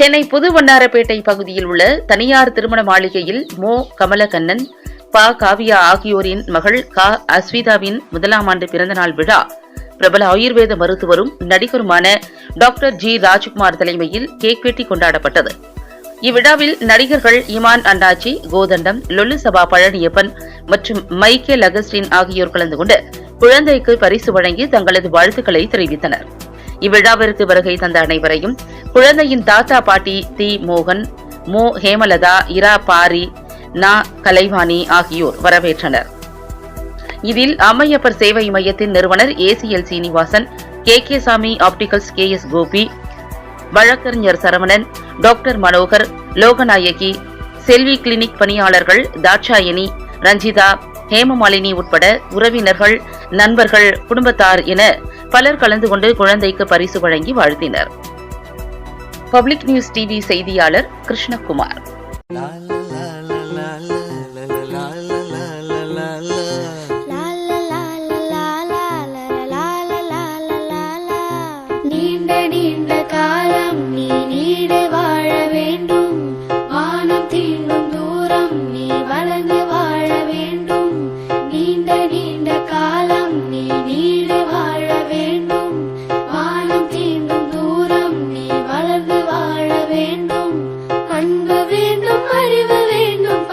சென்னை புது வண்ணாரப்பேட்டை பகுதியில் உள்ள தனியார் திருமண மாளிகையில் மோ. கமலக்கண்ணன் ப. காவியா ஆகியோரின் மகள் கா. அஸ்விதாவின் முதலாம் ஆண்டு பிறந்தநாள் விழா பிரபல ஆயுர்வேத மருத்துவரும் நடிகருமான டாக்டர் ஜி. ராஜ்குமார் தலைமையில் கேக் வெட்டி கொண்டாடப்பட்டது. இவ்விழாவில் நடிகர்கள் இமான் அண்ணாச்சி கோதண்டம் லொல்லு சபா பழனியப்பன் மற்றும் மைக்கேல் அகஸ்டின் ஆகியோர் கலந்து கொண்டு குழந்தைக்கு பரிசு வழங்கி தங்களது வாழ்த்துக்களை தெரிவித்தனர். இவ்விழாவிற்கு வருகை தந்த அனைவரையும் குழந்தையின் தாத்தா பாட்டி தி மோகன் மோ. ஹேமலதா இரா பாரி நா கலைவாணி ஆகியோர் வரவேற்றனர். இதில் அம்மையப்பர் சேவை மையத்தின் நிறுவனர் ACL Srinivasan K K Sami opticals K S Gopi வழக்கறிஞர் சரவணன் டாக்டர் மனோகர் லோகநாயகி செல்வி கிளினிக் பணியாளர்கள் தாட்சாயணி ரஞ்சிதா ஹேமமாலினி உட்பட உறவினர்கள் நண்பர்கள் குடும்பத்தார் என பலர் கலந்து கொண்டு குழந்தைக்கு பரிசு வழங்கி வாழ்த்தினர். பப்ளிக் நியூஸ் டிவி செய்தியாளர் கிருஷ்ணகுமார்.